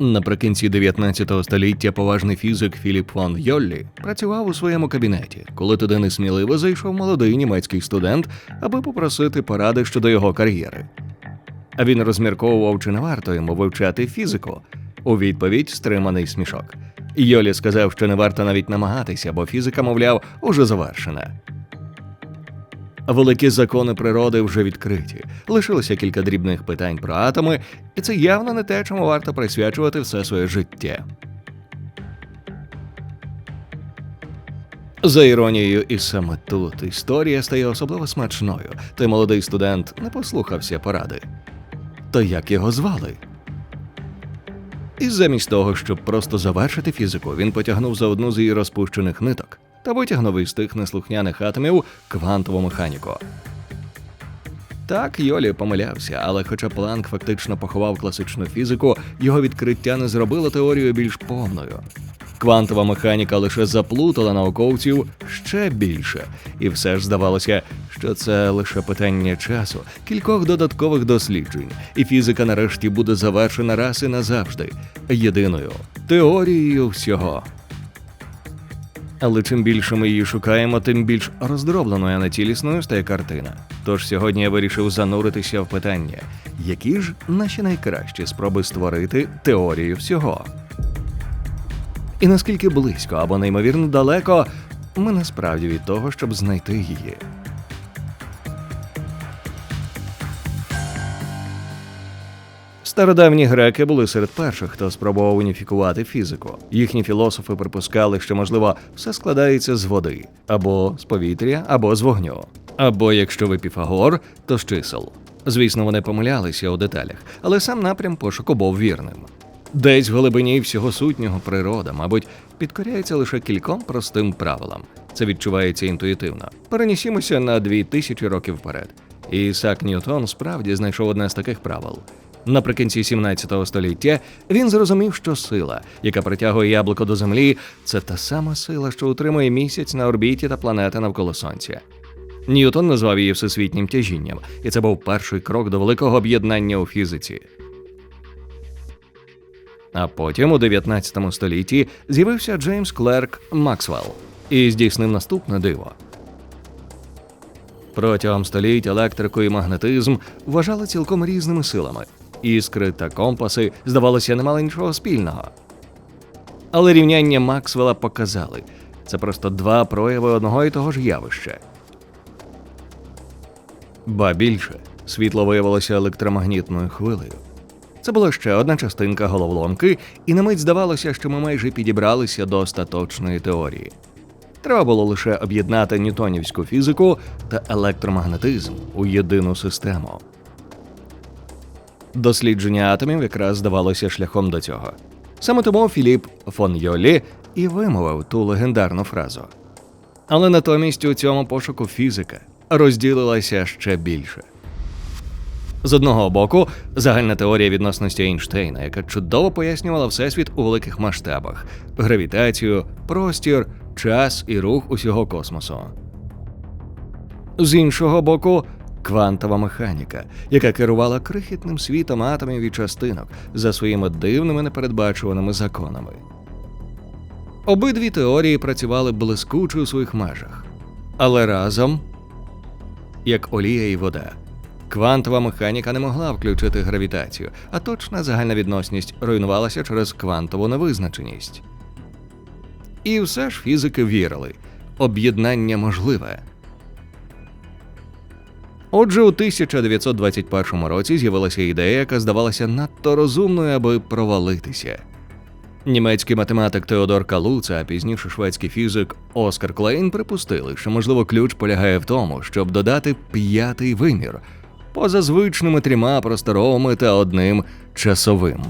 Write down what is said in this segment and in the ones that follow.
Наприкінці 19 століття поважний фізик Філіп фон Йоллі працював у своєму кабінеті, коли туди несміливо зайшов молодий німецький студент, аби попросити поради щодо його кар'єри. А він розмірковував, чи не варто йому вивчати фізику. У відповідь стриманий смішок. Йолі сказав, що не варто навіть намагатися, бо фізика, мовляв, уже завершена. Великі закони природи вже відкриті. Лишилося кілька дрібних питань про атоми, і це явно не те, чому варто присвячувати все своє життя. За іронією, і саме тут історія стає особливо смачною. Той молодий студент не послухався поради. То як його звали? І замість того, щоб просто завершити фізику, він потягнув за одну з її розпущених ниток та витягнув із тих неслухняних атомів квантову механіку. Так, Йолі помилявся, але хоча Планк фактично поховав класичну фізику, його відкриття не зробило теорію більш повною. Квантова механіка лише заплутала науковців ще більше, і все ж здавалося, що це лише питання часу, кількох додаткових досліджень, і фізика нарешті буде завершена раз і назавжди єдиною теорією всього. Але чим більше ми її шукаємо, тим більш роздробленою, а не цілісною стає картина. Тож сьогодні я вирішив зануритися в питання, які ж наші найкращі спроби створити теорію всього. І наскільки близько або неймовірно далеко ми насправді від того, щоб знайти її. Стародавні греки були серед перших, хто спробував уніфікувати фізику. Їхні філософи припускали, що можливо все складається з води, або з повітря, або з вогню. Або якщо ви Піфагор, то з чисел. Звісно, вони помилялися у деталях, але сам напрям пошуку був вірним. Десь в глибині всього сутнього природа, мабуть, підкоряється лише кільком простим правилам. Це відчувається інтуїтивно. Перенісімося на дві тисячі років вперед. І Ісак Ньютон справді знайшов одне з таких правил. Наприкінці 17 століття він зрозумів, що сила, яка притягує яблуко до землі, це та сама сила, що утримує місяць на орбіті та планети навколо сонця. Ньютон назвав її всесвітнім тяжінням, і це був перший крок до великого об'єднання у фізиці. А потім, у 19 столітті, з'явився Джеймс Клерк Максвелл і здійснив наступне диво. Протягом століть електрику і магнетизм вважали цілком різними силами. Іскри та компаси, здавалося, не мали нічого спільного. Але рівняння Максвелла показали це просто два прояви одного і того ж явища. Ба більше, світло виявилося електромагнітною хвилею. Це була ще одна частинка головоломки, і на мить здавалося, що ми майже підібралися до остаточної теорії. Треба було лише об'єднати ньютонівську фізику та електромагнетизм у єдину систему. Дослідження атомів якраз здавалося шляхом до цього. Саме тому Філіп фон Йолі і вимовив ту легендарну фразу. Але натомість у цьому пошуку фізика розділилася ще більше. З одного боку, загальна теорія відносності Ейнштейна, яка чудово пояснювала всесвіт у великих масштабах: гравітацію, простір, час і рух усього космосу. З іншого боку, квантова механіка, яка керувала крихітним світом атомів і частинок за своїми дивними непередбачуваними законами. Обидві теорії працювали блискуче у своїх межах, але разом, як олія і вода. Квантова механіка не могла включити гравітацію, а точна загальна відносність руйнувалася через квантову невизначеність. І все ж фізики вірили об'єднання можливе. Отже, у 1921 році з'явилася ідея, яка здавалася надто розумною, аби провалитися. Німецький математик Теодор Калуца, а пізніше шведський фізик Оскар Клейн припустили, що можливо ключ полягає в тому, щоб додати п'ятий вимір поза звичними трьома просторовими та одним часовим.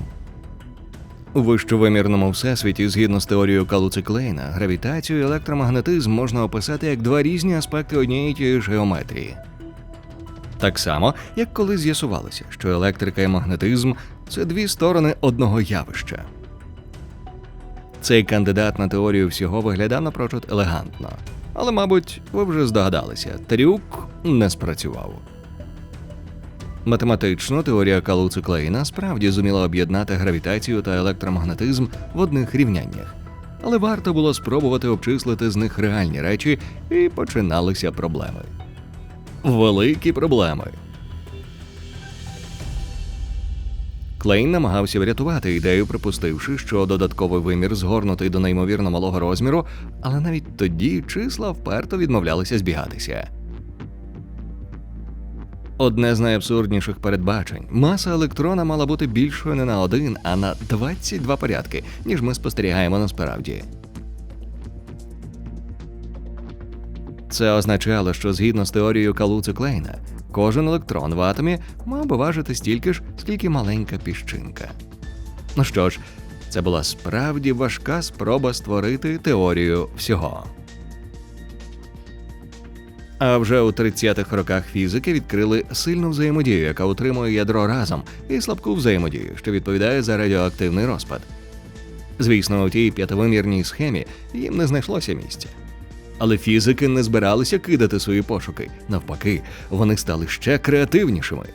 У вищовимірному всесвіті, згідно з теорією Калуци Клейна, гравітацію і електромагнетизм можна описати як два різні аспекти однієї тієї ж геометрії. Так само, як коли з'ясувалося, що електрика і магнетизм це дві сторони одного явища. Цей кандидат на теорію всього виглядав напрочуд елегантно. Але, мабуть, ви вже здогадалися, трюк не спрацював. Математично теорія Калуци Клейна справді зуміла об'єднати гравітацію та електромагнетизм в одних рівняннях. Але варто було спробувати обчислити з них реальні речі, і починалися проблеми. Великі проблеми. Клейн намагався врятувати ідею, припустивши, що додатковий вимір згорнутий до неймовірно малого розміру, але навіть тоді числа вперто відмовлялися збігатися. Одне з найабсурдніших передбачень маса електрона мала бути більшою не на один, а на 22 порядки, ніж ми спостерігаємо насправді. Це означало, що згідно з теорією Калуци Клейна, кожен електрон в атомі мав би важити стільки ж, скільки маленька піщинка. Ну що ж, це була справді важка спроба створити теорію всього. А вже у 30-х роках фізики відкрили сильну взаємодію, яка утримує ядро разом, і слабку взаємодію, що відповідає за радіоактивний розпад. Звісно, у тій п'ятивимірній схемі їм не знайшлося місця. Але фізики не збиралися кидати свої пошуки. Навпаки, вони стали ще креативнішими.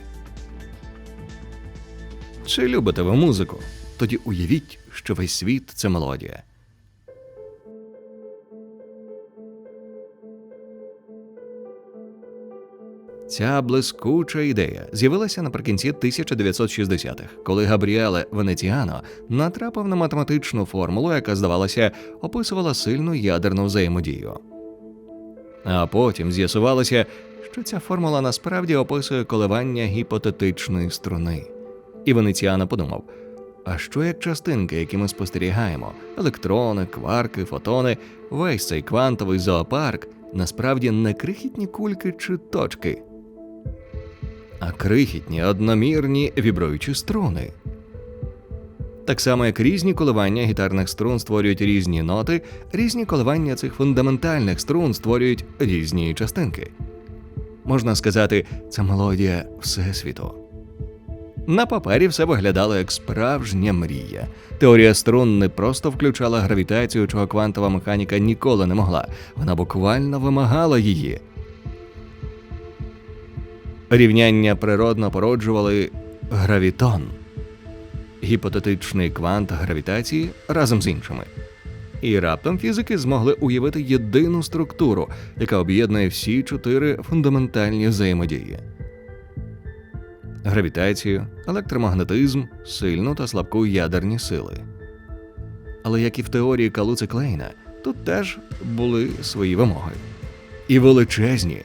Чи любите ви музику? Тоді уявіть, що весь світ це мелодія. Ця блискуча ідея з'явилася наприкінці 1960-х, коли Габріеле Венеціано натрапив на математичну формулу, яка, здавалося, описувала сильну ядерну взаємодію. А потім з'ясувалося, що ця формула насправді описує коливання гіпотетичної струни. І Венеціано подумав: а що як частинки, які ми спостерігаємо, електрони, кварки, фотони, весь цей квантовий зоопарк насправді не крихітні кульки чи точки, а крихітні одномірні вібруючі струни. Так само, як різні коливання гітарних струн створюють різні ноти, різні коливання цих фундаментальних струн створюють різні частинки. Можна сказати, це мелодія Всесвіту. На папері все виглядало як справжня мрія. Теорія струн не просто включала гравітацію, чого квантова механіка ніколи не могла, вона буквально вимагала її. Рівняння природно породжували гравітон гіпотетичний квант гравітації разом з іншими. І раптом фізики змогли уявити єдину структуру, яка об'єднує всі чотири фундаментальні взаємодії: гравітацію, електромагнетизм, сильну та слабку ядерні сили. Але як і в теорії Калуци Клейна, тут теж були свої вимоги. І величезні.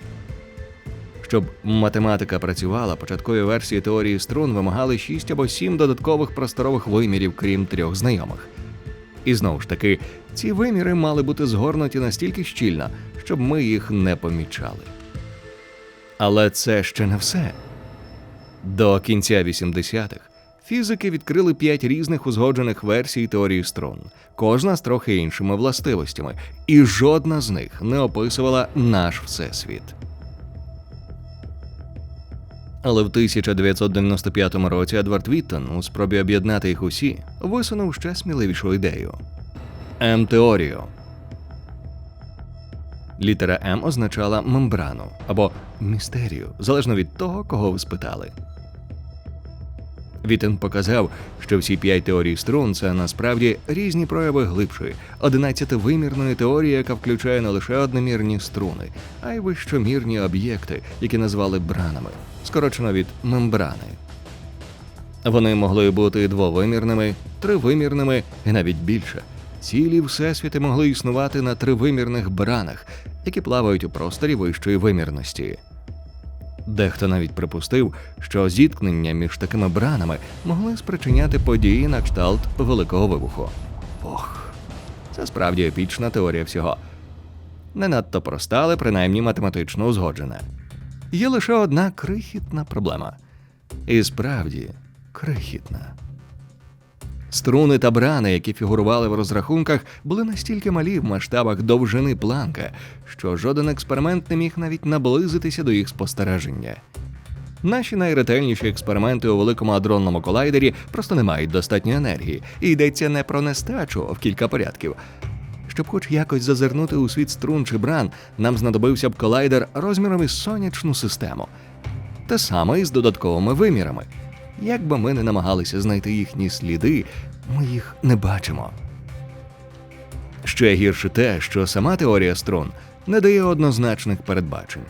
Щоб математика працювала, початкові версії теорії струн вимагали 6 або 7 додаткових просторових вимірів, крім трьох знайомих. І знову ж таки, ці виміри мали бути згорнуті настільки щільно, щоб ми їх не помічали. Але це ще не все. До кінця 80-х фізики відкрили п'ять різних узгоджених версій теорії струн, кожна з трохи іншими властивостями, і жодна з них не описувала наш всесвіт. Але в 1995 році Едвард Віттон у спробі об'єднати їх усі висунув ще сміливішу ідею М-теорію. Літера М означала мембрану або містерію, залежно від того, кого ви спитали. Вітен показав, що всі п'ять теорій струн це насправді різні прояви глибшої, одинадцятивимірної теорії, яка включає не лише одномірні струни, а й вищомірні об'єкти, які назвали бранами, скорочено від мембрани. Вони могли бути двовимірними, тривимірними і навіть більше. Цілі всесвіти могли існувати на тривимірних бранах, які плавають у просторі вищої вимірності. Дехто навіть припустив, що зіткнення між такими бранами могли спричиняти події на кшталт Великого вибуху. Ох, це справді епічна теорія всього. Не надто проста, але принаймні математично узгоджена. Є лише одна крихітна проблема. І справді крихітна. Струни та брани, які фігурували в розрахунках, були настільки малі в масштабах довжини планка, що жоден експеримент не міг навіть наблизитися до їх спостереження. Наші найретельніші експерименти у великому адронному колайдері просто не мають достатньо енергії, і йдеться не про нестачу в кілька порядків. Щоб хоч якось зазирнути у світ струн чи бран, нам знадобився б колайдер розміром із сонячну систему. Те саме і з додатковими вимірами. Як би ми не намагалися знайти їхні сліди, ми їх не бачимо. Ще гірше те, що сама теорія струн не дає однозначних передбачень.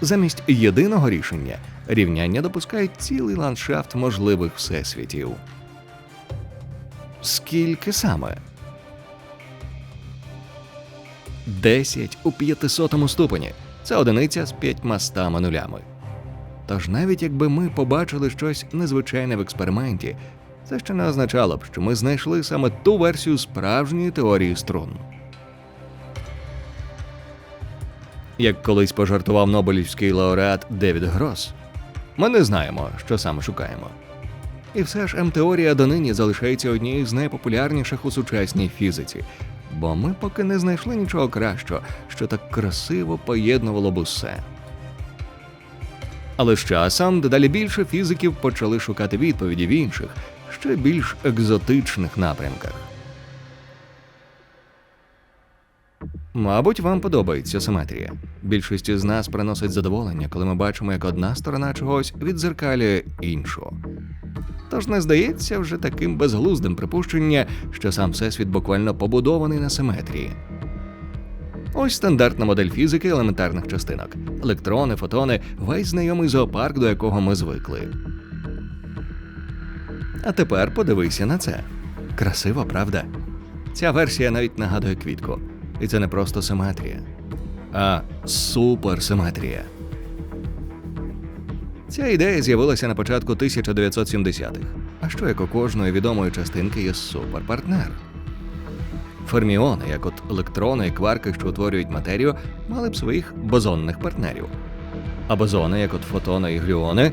Замість єдиного рішення рівняння допускають цілий ландшафт можливих всесвітів. Скільки саме? 10 у 500 ступені. Це одиниця з п'ятьмастами нулями. Тож навіть якби ми побачили щось незвичайне в експерименті, це ще не означало б, що ми знайшли саме ту версію справжньої теорії струн. Як колись пожартував Нобелівський лауреат Девід Грос, ми не знаємо, що саме шукаємо. І все ж М-теорія донині залишається однією з найпопулярніших у сучасній фізиці, бо ми поки не знайшли нічого кращого, що так красиво поєднувало б усе. Але з часом дедалі більше фізиків почали шукати відповіді в інших, ще більш екзотичних напрямках. Мабуть, вам подобається симетрія. Більшості з нас приносить задоволення, коли ми бачимо, як одна сторона чогось відзеркалює іншу. Тож не здається вже таким безглуздим припущення, що сам всесвіт буквально побудований на симетрії. Ось стандартна модель фізики елементарних частинок: електрони, фотони, весь знайомий зоопарк, до якого ми звикли. А тепер подивися на це. Красиво, правда? Ця версія навіть нагадує квітку. І це не просто симетрія, а суперсиметрія. Ця ідея з'явилася на початку 1970-х. А що як у кожної відомої частинки є суперпартнер? Ферміони, як от електрони і кварки, що утворюють матерію, мали б своїх бозонних партнерів. А бозони, як от фотони і глюони,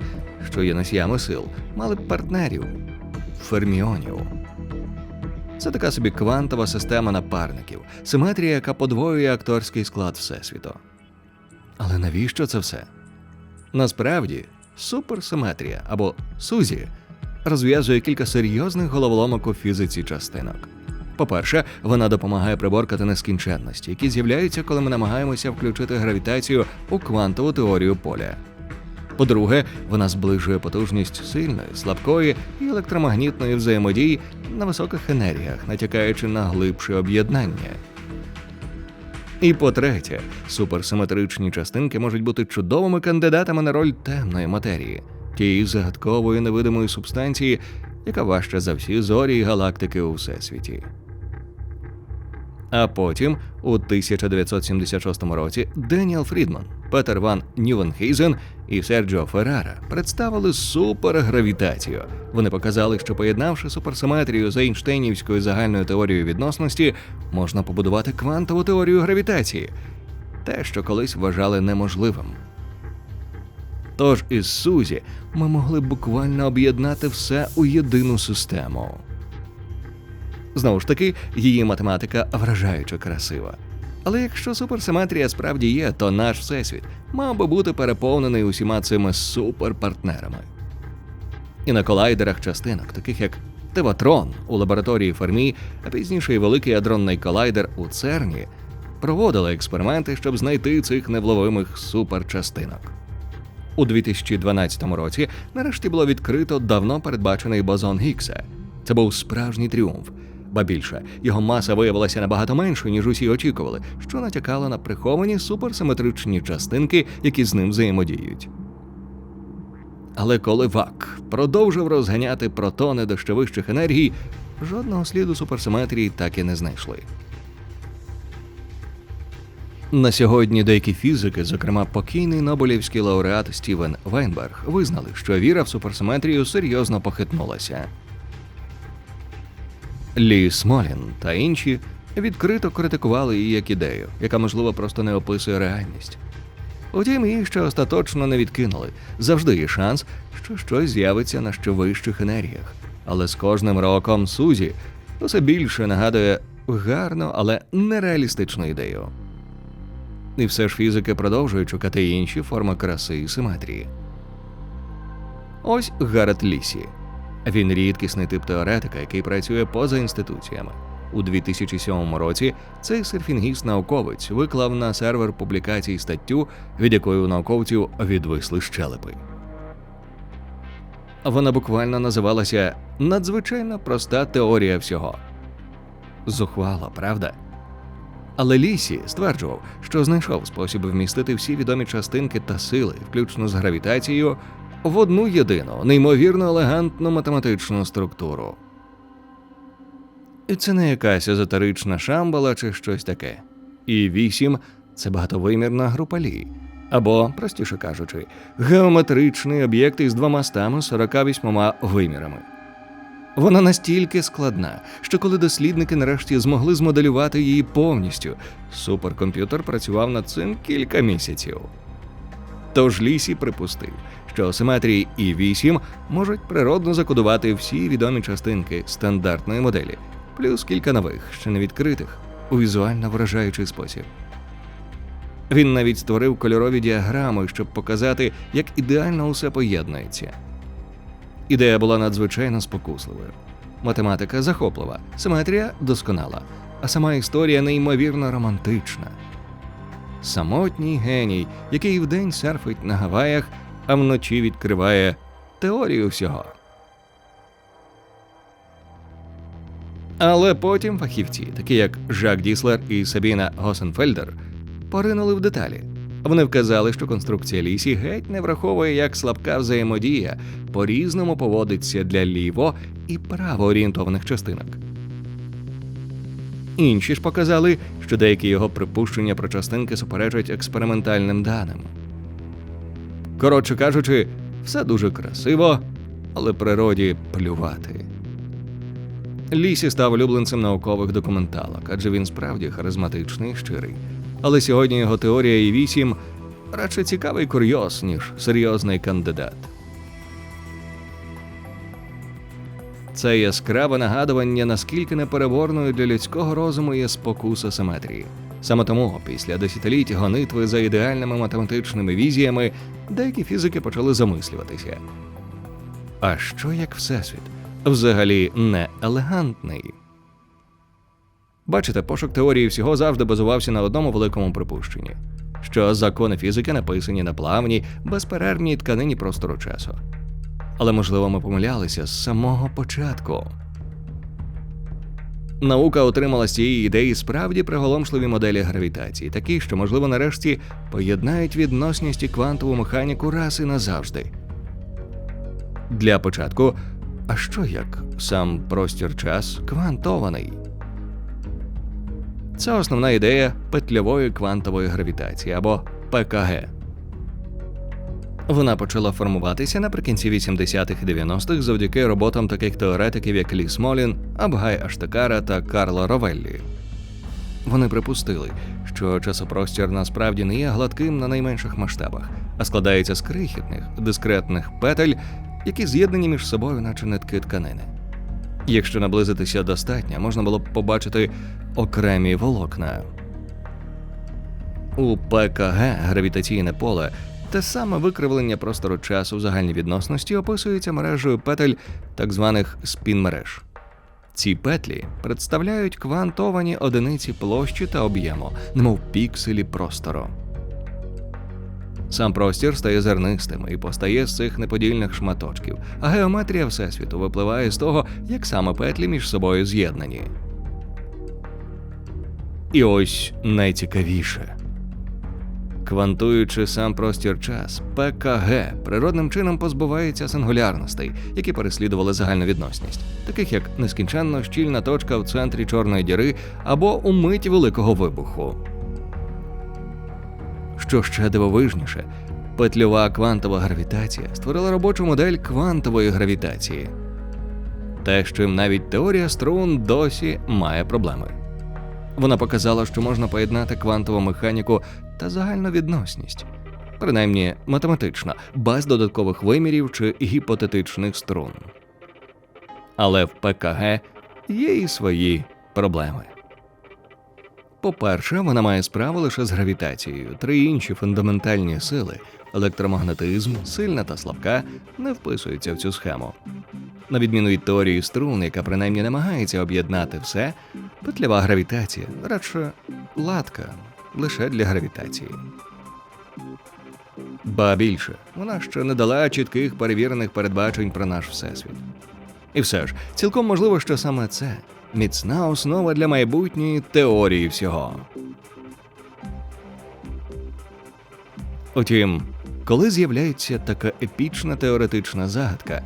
що є носіями сил, мали б партнерів ферміонів. Це така собі квантова система напарників, симетрія, яка подвоює акторський склад Всесвіту. Але навіщо це все? Насправді, суперсиметрія або Сузі розв'язує кілька серйозних головоломок у фізиці частинок. По-перше, вона допомагає приборкати нескінченності, які з'являються, коли ми намагаємося включити гравітацію у квантову теорію поля. По-друге, вона зближує потужність сильної, слабкої і електромагнітної взаємодії на високих енергіях, натякаючи на глибше об'єднання. І по-третє, суперсиметричні частинки можуть бути чудовими кандидатами на роль темної матерії, тієї загадкової невидимої субстанції, яка важча за всі зорі і галактики у всесвіті. А потім, у 1976 році, Деніел Фрідман, Петер Ван Нювенхейзен і Серджіо Феррара представили супергравітацію. Вони показали, що поєднавши суперсиметрію з Ейнштейнівською загальною теорією відносності, можна побудувати квантову теорію гравітації, те, що колись вважали неможливим. Тож із Сузі ми могли буквально об'єднати все у єдину систему. Знову ж таки, її математика вражаюче красива. Але якщо суперсиметрія справді є, то наш всесвіт мав би бути переповнений усіма цими суперпартнерами. І на колайдерах частинок, таких як Теватрон у лабораторії Фермі, а пізніше й великий адронний колайдер у Церні, проводили експерименти, щоб знайти цих невловимих суперчастинок. У 2012 році нарешті було відкрито давно передбачений бозон Гіггса. Це був справжній тріумф. Ба більше, його маса виявилася набагато меншою, ніж усі очікували, що натякало на приховані суперсиметричні частинки, які з ним взаємодіють. Але коли ВАК продовжив розганяти протони до ще вищих енергій, жодного сліду суперсиметрії так і не знайшли. На сьогодні деякі фізики, зокрема покійний Нобелівський лауреат Стівен Вайнберг, визнали, що віра в суперсиметрію серйозно похитнулася. Лі Смолін та інші відкрито критикували її як ідею, яка, можливо, просто не описує реальність. Утім, її ще остаточно не відкинули. Завжди є шанс, що щось з'явиться на ще вищих енергіях. Але з кожним роком Сузі усе більше нагадує гарну, але нереалістичну ідею. І все ж фізики продовжують шукати інші форми краси і симетрії. Ось Гарет Лісі. Він рідкісний тип теоретика, який працює поза інституціями. У 2007 році цей серфінгіст-науковець виклав на сервер публікацій статтю, від якої у науковців відвисли щелепи. Вона буквально називалася надзвичайно проста теорія всього. Зухвало, правда? Але Лісі стверджував, що знайшов спосіб вмістити всі відомі частинки та сили, включно з гравітацією, в одну єдину, неймовірно елегантну математичну структуру. І це не якась езотерична шамбала чи щось таке. І вісім це багатовимірна група лі. Або, простіше кажучи, геометричний об'єкт із 248 вимірами. Вона настільки складна, що коли дослідники нарешті змогли змоделювати її повністю, суперкомп'ютер працював над цим кілька місяців. Тож Лісі припустив, що симетрії і 8 можуть природно закодувати всі відомі частинки стандартної моделі, плюс кілька нових, ще не відкритих, у візуально вражаючий спосіб. Він навіть створив кольорові діаграми, щоб показати, як ідеально усе поєднується. Ідея була надзвичайно спокусливою. Математика захоплива, симетрія досконала, а сама історія неймовірно романтична. Самотній геній, який вдень серфить на Гаваях, а вночі відкриває теорію всього. Але потім фахівці, такі як Жак Діслер і Сабіна Госенфельдер, поринули в деталі. Вони вказали, що конструкція лісі геть не враховує, як слабка взаємодія по-різному поводиться для ліво і правоорієнтованих частинок. Інші ж показали, що деякі його припущення про частинки суперечать експериментальним даним. Коротше кажучи, все дуже красиво, але природі плювати. Лісі став улюбленцем наукових документалок, адже він справді харизматичний і щирий. Але сьогодні його теорія і 8 радше цікавий курйоз, ніж серйозний кандидат. Це яскраве нагадування, наскільки непереборною для людського розуму є спокуса симетрії. Саме тому, після десятиліть гонитви за ідеальними математичними візіями, деякі фізики почали замислюватися. А що як Всесвіт? Взагалі не елегантний. Бачите, пошук теорії всього завжди базувався на одному великому припущенні, що закони фізики написані на плавній, безперервній тканині простору часу. Але, можливо, ми помилялися з самого початку. Наука отримала з цієї ідеї справді приголомшливі моделі гравітації, такі, що, можливо, нарешті поєднають відносність і квантову механіку раз і назавжди. Для початку, а що як сам простір час квантований? Це основна ідея петльової квантової гравітації або ПКГ. Вона почала формуватися наприкінці 80-х і 90-х завдяки роботам таких теоретиків, як Лі Смолін, Абгай Аштекара та Карло Ровеллі. Вони припустили, що часопростір насправді не є гладким на найменших масштабах, а складається з крихітних, дискретних петель, які з'єднані між собою, наче нитки тканини. Якщо наблизитися достатньо, можна було б побачити окремі волокна. У ПКГ гравітаційне поле те саме викривлення простору часу в загальній відносності описується мережею петель так званих спін-мереж. Ці петлі представляють квантовані одиниці площі та об'єму, немов пікселі простору. Сам простір стає зернистим і постає з цих неподільних шматочків, а геометрія Всесвіту випливає з того, як саме петлі між собою з'єднані. І ось найцікавіше. Квантуючи сам простір час, ПКГ природним чином позбувається сингулярностей, які переслідували загальну відносність, таких як нескінченно щільна точка в центрі чорної діри або у миті великого вибуху. Що ще дивовижніше, петльова квантова гравітація створила робочу модель квантової гравітації. Те, з чим навіть теорія струн досі має проблеми. Вона показала, що можна поєднати квантову механіку та загальну відносність, принаймні математично, без додаткових вимірів чи гіпотетичних струн. Але в ПКГ є і свої проблеми. По-перше, вона має справу лише з гравітацією. Три інші фундаментальні сили електромагнетизм, сильна та слабка, не вписуються в цю схему. На відміну від теорії струн, яка принаймні намагається об'єднати все, петлява гравітація радше латка лише для гравітації. Ба більше, вона ще не дала чітких перевірених передбачень про наш всесвіт. І все ж, цілком можливо, що саме це міцна основа для майбутньої теорії всього. Утім, коли з'являється така епічна теоретична загадка,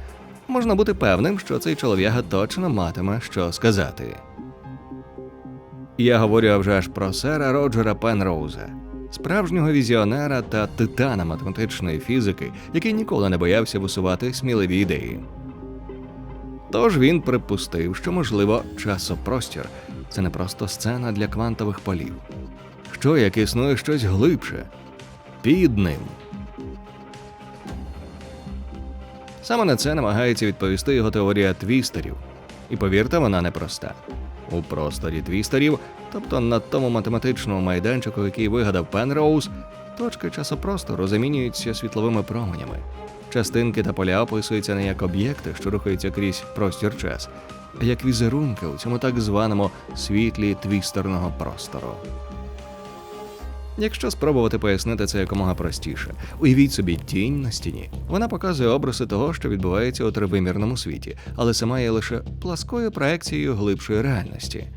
можна бути певним, що цей чолов'яга точно матиме що сказати. Я говорю а вже ж про сера Роджера Пенроуза, справжнього візіонера та титана математичної фізики, який ніколи не боявся висувати сміливі ідеї. Тож він припустив, що, можливо, часопростір це не просто сцена для квантових полів, що як існує щось глибше під ним. Саме на це намагається відповісти його теорія твістерів. І повірте, вона непроста. У просторі твістерів, тобто на тому математичному майданчику, який вигадав Пенроуз, точки часопростору замінюються світловими променями. Частинки та поля описуються не як об'єкти, що рухаються крізь простір час, а як візерунки у цьому так званому світлі твістерного простору. Якщо спробувати пояснити це якомога простіше, уявіть собі тінь на стіні. Вона показує образи того, що відбувається у тривимірному світі, але сама є лише пласкою проекцією глибшої реальності.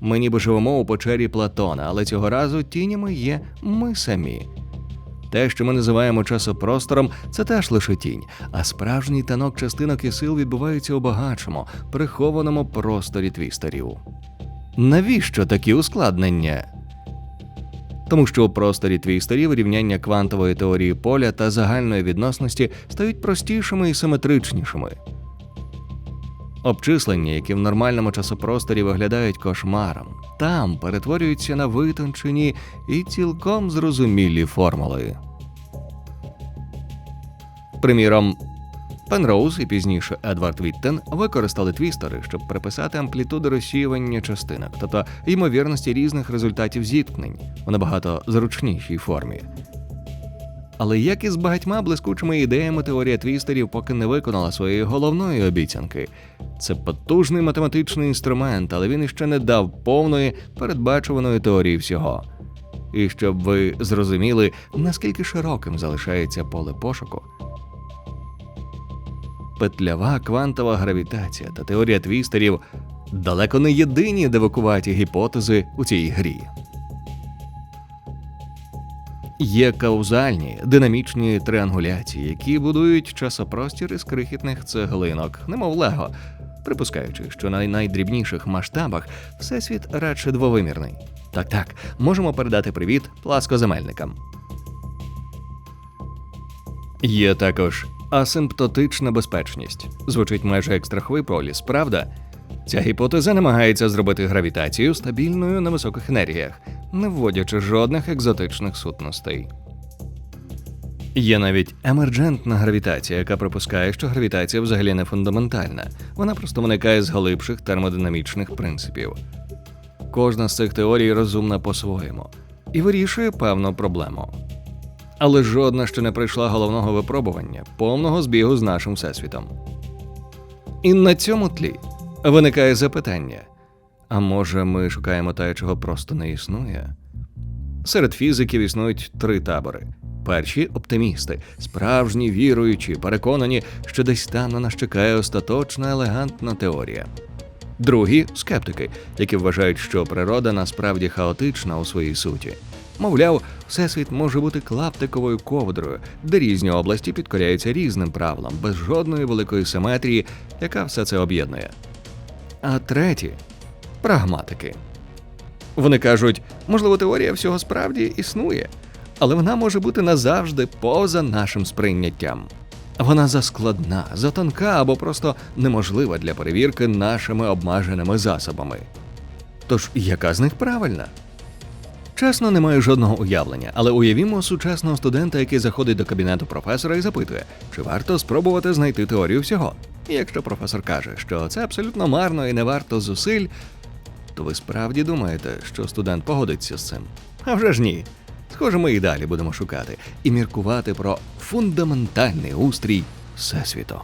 Ми ніби живемо у печері Платона, але цього разу тінями є ми самі. Те, що ми називаємо часопростором, це теж лише тінь, а справжній танок частинок і сил відбувається у багатшому, прихованому просторі твістерів. Навіщо такі ускладнення? Тому що у просторі твістерів рівняння квантової теорії поля та загальної відносності стають простішими і симетричнішими. Обчислення, які в нормальному часопросторі виглядають кошмаром, там перетворюються на витончені і цілком зрозумілі формули. Приміром, Пенроуз і пізніше Едвард Віттен використали твістери, щоб приписати амплітуди розсіювання частинок, тобто ймовірності різних результатів зіткнень у набагато зручнішій формі. Але як і з багатьма блискучими ідеями, теорія твістерів поки не виконала своєї головної обіцянки. Це потужний математичний інструмент, але він іще не дав повної передбачуваної теорії всього. І щоб ви зрозуміли, наскільки широким залишається поле пошуку, петлява квантова гравітація та теорія твістерів далеко не єдині девакуваті гіпотези у цій грі. Є каузальні динамічні триангуляції, які будують часопростір із крихітних цеглинок, немов лего, припускаючи, що на найдрібніших масштабах всесвіт радше двовимірний. Так, так, можемо передати привіт пласкоземельникам. Є також асимптотична безпечність. Звучить майже як страховий поліс, правда? Ця гіпотеза намагається зробити гравітацію стабільною на високих енергіях, не вводячи жодних екзотичних сутностей. Є навіть емерджентна гравітація, яка припускає, що гравітація взагалі не фундаментальна, вона просто виникає з глибших термодинамічних принципів. Кожна з цих теорій розумна по-своєму і вирішує певну проблему. Але жодна ще не пройшла головного випробування, повного збігу з нашим всесвітом. І на цьому тлі виникає запитання: а може, ми шукаємо те, чого просто не існує? Серед фізиків існують три табори. Перші оптимісти, справжні віруючі, переконані, що десь там на нас чекає остаточна елегантна теорія. Другі скептики, які вважають, що природа насправді хаотична у своїй суті. Мовляв, всесвіт може бути клаптиковою ковдрою, де різні області підкоряються різним правилам, без жодної великої симетрії, яка все це об'єднує. А треті прагматики. Вони кажуть, можливо, теорія всього справді існує, але вона може бути назавжди поза нашим сприйняттям. Вона заскладна, затонка або просто неможлива для перевірки нашими обмеженими засобами. Тож, яка з них правильна? Чесно, не маю жодного уявлення, але уявімо сучасного студента, який заходить до кабінету професора і запитує, чи варто спробувати знайти теорію всього. І якщо професор каже, що це абсолютно марно і не варто зусиль, то ви справді думаєте, що студент погодиться з цим? А вже ж ні. Схоже, ми і далі будемо шукати і міркувати про фундаментальний устрій Всесвіту.